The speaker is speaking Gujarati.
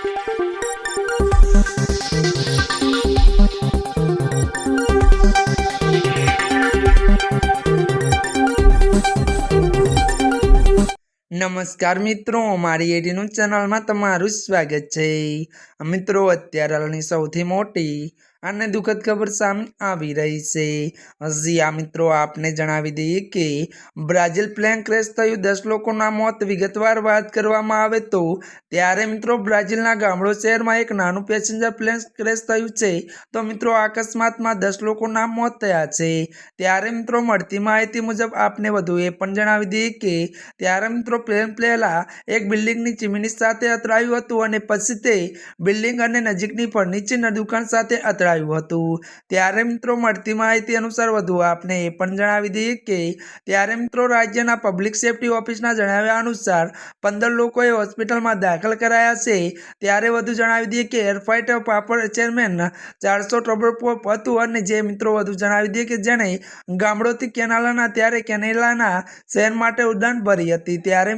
Thank you. નમસ્કાર મિત્રો, મારી એડીનું ચેનલમાં તમારું સ્વાગત છે. મિત્રો, અત્યારે હાલની સૌથી મોટી અને દુઃખદ ખબર સામે આવી રહી છે. હજી આ મિત્રો, આપને જણાવી દઈએ કે બ્રાઝિલ પ્લેન ક્રેશ થયું, દસ લોકોના મોત વિગતવાર વાત કરવામાં આવે તો ત્યારે મિત્રો બ્રાઝિલના ગામડો શહેરમાં એક નાનું પેસેન્જર પ્લેન ક્રેશ થયું છે. તો મિત્રો, અકસ્માતમાં દસ લોકોના મોત થયા છે. ત્યારે મિત્રો મળતી માહિતી મુજબ આપને વધુ એ પણ જણાવી દઈએ કે ત્યારે મિત્રો પ્લેન પહેલા એક બિલ્ડિંગની ચીમની સાથે અથડાયું હતું અને પછી તે બિલ્ડિંગ અને નજીકની ફર્નિચરના દુકાન સાથે અથડાયું હતું. ત્યારે મિત્રો મળતી માહિતી અનુસાર વધુ આપને એ પણ જણાવી દઈએ કે ત્યારે મિત્રો રાજ્યના પબ્લિક સેફટી ઓફિસના જણાવ્યા અનુસાર પંદર લોકોએ હોસ્પિટલમાં દાખલ કરાયા છે. ત્યારે વધુ જણાવી દઈએ કે એરફાઇટ પાપડ ચેરમેન ચારસો ટ્રબલ હતું અને જે મિત્રો વધુ જણાવી દઈએ કે જેણે ગામડોથી કેનાલાના, ત્યારે કેનેલાના શહેર માટે ઉડાન ભરી હતી. ત્યારે